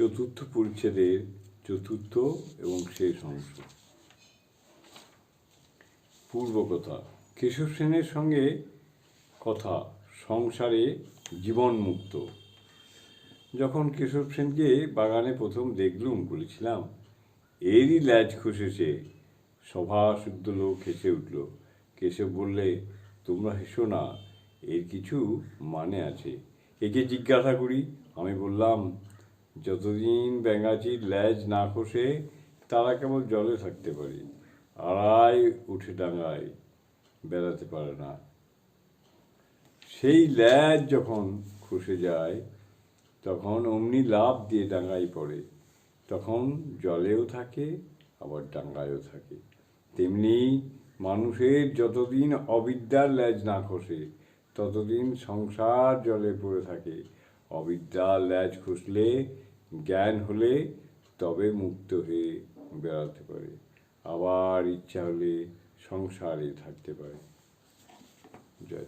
চতুর্থ পরিচ্ছেদের চতুর্থ এবং শেষ অংশ। পূর্বকথা কেশব সেনের সঙ্গে কথা, সংসারে জীবনমুক্ত। যখন কেশব সেনকে বাগানে প্রথম দেখলুম, বলেছিলাম, এরই ল্যাজ খসেছে। সভা শুদ্ধ লোক হেসে উঠল। কেশব বললে, তোমরা হেসো না, এর কিছু মানে আছে। একে জিজ্ঞাসা করি। আমি বললাম যতদিন ব্যাঙাচির ল্যাজ না খসে, তারা কেবল জলে থাকতে পারে। আড়াই উঠে ডাঙায় বেড়াতে পারে না। সেই ল্যাজ যখন খসে যায়, তখন অমনি লাভ দিয়ে ডাঙায় পড়ে। তখন জলেও থাকে, আবার ডাঙ্গায়ও থাকে। তেমনি মানুষের যতদিন অবিদ্যার ল্যাজ না খসে, ততদিন সংসার জলে পড়ে থাকে। অবিদ্যার ল্যাজ খসলে জ্ঞান হলে তবে মুক্ত হয়ে বেড়াতে পারে। আবার ইচ্ছা হলে সংসারে থাকতে পারে। জয়